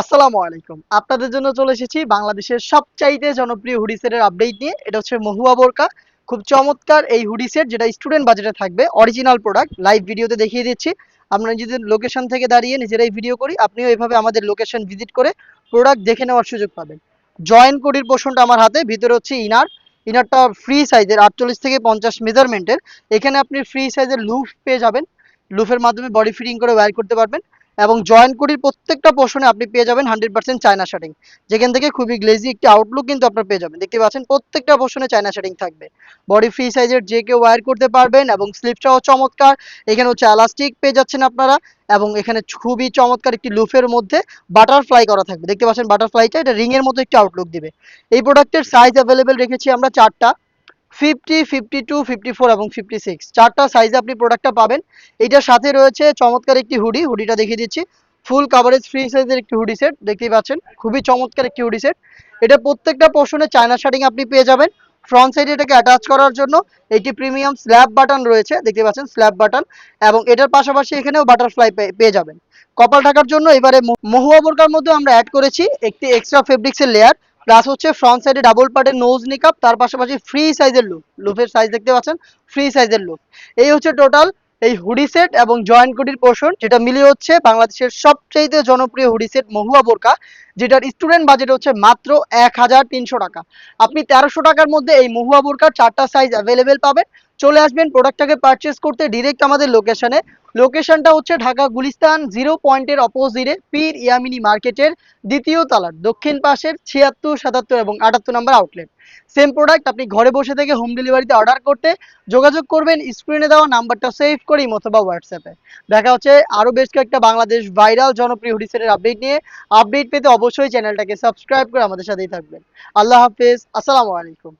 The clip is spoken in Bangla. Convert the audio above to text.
আসসালামু আলাইকুম। আপনাদের জন্য চলে এসেছি বাংলাদেশের সবচাইতে জনপ্রিয় হুডি সেটের আপডেট নিয়ে। এটা হচ্ছে মহুয়া বোরকা। খুব চমৎকার এই হুডি সেট, যেটা স্টুডেন্ট বাজেটে থাকবে। অরিজিনাল প্রোডাক্ট লাইভ ভিডিওতে দেখিয়ে দিচ্ছি। আমরা নিজেদের লোকেশন থেকে দাঁড়িয়ে নিজেরাই ভিডিও করি। আপনিও এভাবে আমাদের লোকেশন ভিজিট করে প্রোডাক্ট দেখে নেওয়ার সুযোগ পাবেন। জয়েন্ট কোডির পোর্শনটা আমার হাতে, ভিতরে হচ্ছে ইনার ইনারটা ফ্রি সাইজের আটচল্লিশ থেকে পঞ্চাশ মেজারমেন্টের এখানে আপনি ফ্রি সাইজের লুফ পেয়ে যাবেন। লুফের মাধ্যমে বডি ফিটিং করে ওয়্যার করতে পারবেন। এবং জয়েন্ট কোডির প্রত্যেকটা পোর্শনে আপনি পেয়ে যাবেন হান্ড্রেড পার্সেন্ট চায়না শার্টিং যেখান থেকে খুবই গ্লেজি একটি আউটলুক কিন্তু আপনার পেয়ে যাবেন। দেখতে পাচ্ছেন প্রত্যেকটা পোর্শনে চায়না শার্টিং থাকবে। বডি ফ্রি সাইজের যে কেউ ওয়্যার করতে পারবেন এবং স্লিপটাও চমৎকার। এখানে হচ্ছে এলাস্টিক পেয়ে যাচ্ছেন আপনারা এবং এখানে খুবই চমৎকার একটি লুফের মধ্যে বাটারফ্লাই করা থাকবে। দেখতে পাচ্ছেন বাটারফ্লাইটা এটা রিং এর মতো একটি আউটলুক দিবে। এই প্রোডাক্টের সাইজ অ্যাভেলেবেল রেখেছি আমরা চারটা। Fifty fifty two fifty four এবং ফিফটি সিক্স চারটা সাইজে আপনি প্রোডাক্টটা পাবেন। এটার সাথে রয়েছে চমৎকার একটি হুডি হুডিটা দেখিয়ে দিচ্ছি। ফুল কাভারেজ ফ্রি সাইজের একটি হুডি সেট দেখতেই পাচ্ছেন? খুবই চমৎকার একটি হুডি সেট এটা প্রত্যেকটা পোর্শনে চায়না শার্টিং আপনি পেয়ে যাবেন। ফ্রন্ট সাইডে এটাকে অ্যাটাচ করার জন্য এটি প্রিমিয়াম স্ল্যাব বাটন রয়েছে দেখতে পাচ্ছেন? স্ল্যাব বাটন এবং এটার পাশাপাশি এখানেও বাটারফ্লাই পেয়ে যাবেন। কপাল ঢাকার জন্য এবারে মহুয়া বোরকার মধ্যে আমরা অ্যাড করেছি একটি এক্সট্রা ফেব্রিক্সের লেয়ার প্লাস হচ্ছে ফ্রন্ট সাইডে ডাবল পার্টের নোজ নিকাপ তার পাশাপাশি ফ্রি সাইজের লুক লুপের সাইজ দেখতে পাচ্ছেন? ফ্রি সাইজের লুক এই হচ্ছে টোটাল এই হুডি সেট এবং জয়েন্ট কুটির পোর্শন যেটা মিলিয়ে হচ্ছে বাংলাদেশের সবচেয়ে জনপ্রিয় হুডি সেট মহুয়া বোরকা, যেটার স্টুডেন্ট বাজেট হচ্ছে মাত্র এক হাজার তিনশো টাকা। আপনি তেরোশো টাকার মধ্যে এই মহুয়া বোরকার চারটা সাইজ অ্যাভেলেবেল পাবেন। চলে আসবেন প্রোডাক্টটাকে পারচেস করতে ডিরেক্ট আমাদের লোকেশনে লোকেশনটা হচ্ছে ঢাকা গুলিস্তান জিরো পয়েন্টের অপোজিটে পীর ইয়ামিনী মার্কেটের দ্বিতীয় তলার, দক্ষিণ পাশের ছিয়াত্তর, সাতাত্তর এবং আটাত্তর নম্বর আউটলেট সেম প্রোডাক্ট আপনি ঘরে বসে থেকে হোম ডেলিভারিতে অর্ডার করতে যোগাযোগ করবেন স্ক্রিনে দেওয়া নাম্বারটা সেভ করেই অথবা হোয়াটসঅ্যাপে দেখা হচ্ছে আরও বেশ কয়েকটা বাংলাদেশ ভাইরাল জনপ্রিয় হুডিসেটের আপডেট নিয়ে। আপডেট পেতে অবশ্যই চ্যানেলটাকে সাবস্ক্রাইব করে আমাদের সাথেই থাকবেন। আল্লাহ হাফেজ, আসসালামু আলাইকুম।